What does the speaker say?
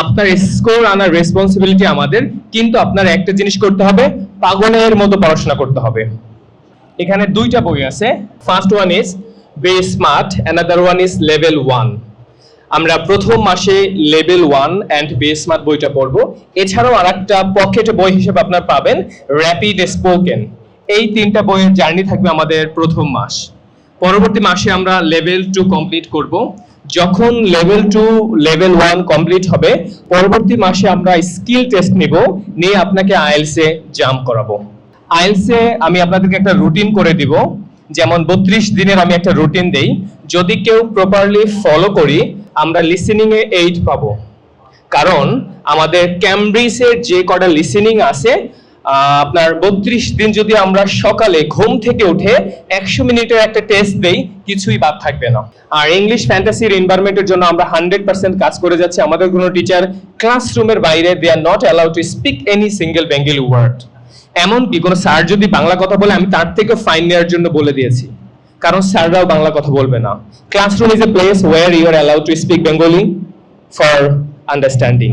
আপনার স্কোর আনার রেসপন্সিবিলিটি আমাদের, কিন্তু আপনার একটা জিনিস করতে হবে, পাগলের মতো পড়াশোনা করতে হবে। এখানে দুইটা বই আছে। First one is Be Smart another one is level one আমরা প্রথম মাসে level one and Be Smart বইটা পড়ব। এছাড়াও আর একটা পকেট বই হিসেবে আপনার পাবেন র্যাপিড স্পোকেন এই তিনটা বইয়ের জার্নি থাকবে আমাদের প্রথম মাস। পরবর্তী মাসে আমরা লেভেল টু কমপ্লিট করব। যখন level two level one complete হবে, পরবর্তী মাসে আমরা স্কিল টেস্ট নিব, নিয়ে আপনাকে আইএলসে জাম্প করাবো। আইএলসে আমি আপনাদেরকে একটা রুটিন করে দিব, যেমন বত্রিশ দিনের আমি একটা রুটিন দেই, যদি কেউ প্রপারলি ফলো করি, আমরা লিসেনিং এ এইট পাবো। কারণ আমাদের ক্যামব্রিজের যে কটা লিসেনিং আছে আপনার বত্রিশ দিন যদি আমরা সকালে ঘুম থেকে উঠে একশো মিনিটের একটা টেস্ট দেই কিছুই বাদ থাকবে না। আর ইংলিশ ফ্যান্টাসির এনভায়রনমেন্টের জন্য আমরা হান্ড্রেড পার্সেন্ট কাজ করে যাচ্ছি। আমাদের কোনো টিচার ক্লাসরুমের বাইরে they are not allow to speak any single Bengali word এমনকি কোনো স্যার যদি বাংলা কথা বলে, আমি তার থেকে ফাইন নেওয়ার জন্য বলে দিয়েছি। কারণ স্যাররাও বাংলা কথা বলবে না। Classroom is a place where you are allow to speak Bengali for understanding